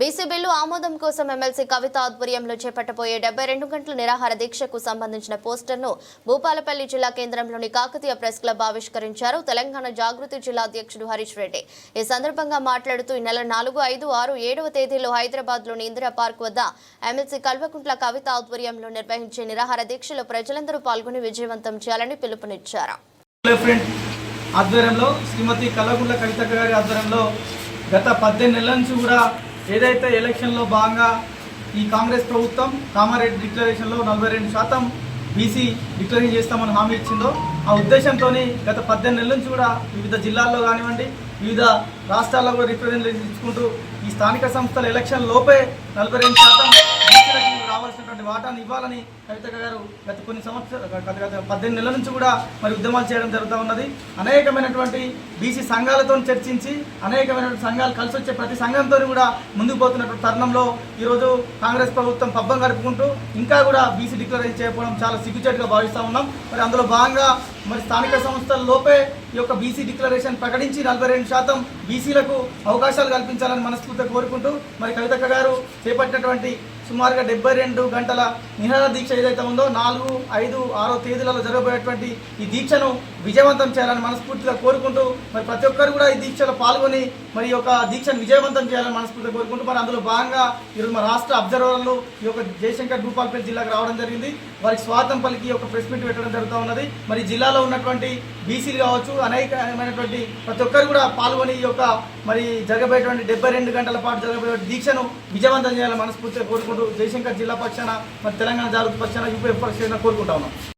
BC bill ఆమోదం కోసం MLC కవిత ఆధ్వర్యంలో చేపట్టబోయే డెబ్బై రెండు గంటల నిరాహార దీక్షకు సంబంధించిన పోస్టర్ను భూపాలపల్లి జిల్లా కేంద్రంలోని కాకతీయ ప్రెస్ క్లబ్ ఆవిష్కరించారు తెలంగాణ జాగృతి జిల్లా అధ్యక్షుడు హరీష్ రెడ్డి. ఈ సందర్భంగా మాట్లాడుతూ ఈ నెల నాలుగు ఐదు ఆరు ఏడవ తేదీలో హైదరాబాద్లోని ఇందిరా పార్క్ వద్ద ఎమ్మెల్సీ కల్వకుంట్ల కవిత ఆధ్వర్యంలో నిర్వహించే నిరాహార దీక్షలో ప్రజలందరూ పాల్గొని విజయవంతం చేయాలని పిలుపునిచ్చారు. ఆధ్వర్యంలో శ్రీమతి కవిత గారి ఆధ్వర్యంలో గత పద్దెనిమిది నెలల నుంచి కూడా ఏదైతే ఎలక్షన్లో భాగంగా ఈ కాంగ్రెస్ ప్రభుత్వం కామారెడ్డి డిక్లరేషన్లో నలభై రెండు శాతం బీసీ డిక్లరేషన్ చేస్తామని హామీ ఇచ్చిందో ఆ ఉద్దేశంతో గత పద్దెనిమిది నెలల నుంచి కూడా వివిధ జిల్లాల్లో కానివ్వండి వివిధ రాష్ట్రాల్లో కూడా రిప్రజెంటేషన్ ఇచ్చుకుంటూ ఈ స్థానిక సంస్థల ఎలక్షన్ లోపే నలభై రెండు శాతం రావాల్సినటువంటి వాటాను ఇవ్వాలని కవిత గారు గత కొన్ని సంవత్సరాలు గత గత పద్దెనిమిది నెలల నుంచి కూడా మరి ఉద్యమాలు చేయడం జరుగుతూ ఉన్నది. అనేకమైనటువంటి బీసీ సంఘాలతో చర్చించి అనేకమైనటువంటి సంఘాలు కలిసి వచ్చే ప్రతి సంఘంతో కూడా ముందుకు పోతున్నటువంటి తరుణంలో ఈరోజు కాంగ్రెస్ ప్రభుత్వం పబ్బం గడుపుకుంటూ ఇంకా కూడా బీసీ డిక్లరేషన్ చేయకపోవడం చాలా సిగ్గుచేటుగా భావిస్తూ ఉన్నాం. మరి అందులో భాగంగా మరి స్థానిక సంస్థల లోపే ఈ యొక్క బీసీ డిక్లరేషన్ ప్రకటించి నలభై రెండు శాతం బీసీలకు అవకాశాలు కల్పించాలని మనస్ఫూర్తిగా కోరుకుంటూ మరి కవితక్క గారు చేపట్టినటువంటి సుమారుగా డెబ్బై రెండు గంటల నిరాహార దీక్ష ఏదైతే ఉందో నాలుగు ఐదు ఆరో తేదీలలో జరగబోయేటువంటి ఈ దీక్షను విజయవంతం చేయాలని మనస్ఫూర్తిగా కోరుకుంటూ మరి ప్రతి ఒక్కరు కూడా ఈ దీక్షలో పాల్గొని మరి యొక్క దీక్షను విజయవంతం చేయాలని మనస్ఫూర్తిగా కోరుకుంటూ మరి అందులో భాగంగా ఈరోజు మన రాష్ట్ర అబ్జర్వర్లు ఈ యొక్క జయశంకర్ భూపాల్పేట జిల్లాకు రావడం జరిగింది. వారికి స్వాగతం పలికి ఒక ప్రెస్ మీట్ పెట్టడం జరుగుతూ ఉన్నది. మరి జిల్లాలో ఉన్నటువంటి బీసీలు కావచ్చు అనేకమైనటువంటి ప్రతి ఒక్కరు కూడా పాల్గొని ఈ యొక్క మరి జరగబోయేటువంటి డెబ్బై రెండు గంటల పాటు జరగబోయే దీక్షను విజయవంతం చేయాలని మనస్ఫూర్తిగా కోరుకుంటూ జయశంకర్ జిల్లా పక్షాన మరి తెలంగాణ జాగృతి పక్షాన యూపీఎఫ్ పక్షాన కోరుకుంటా ఉన్నాం.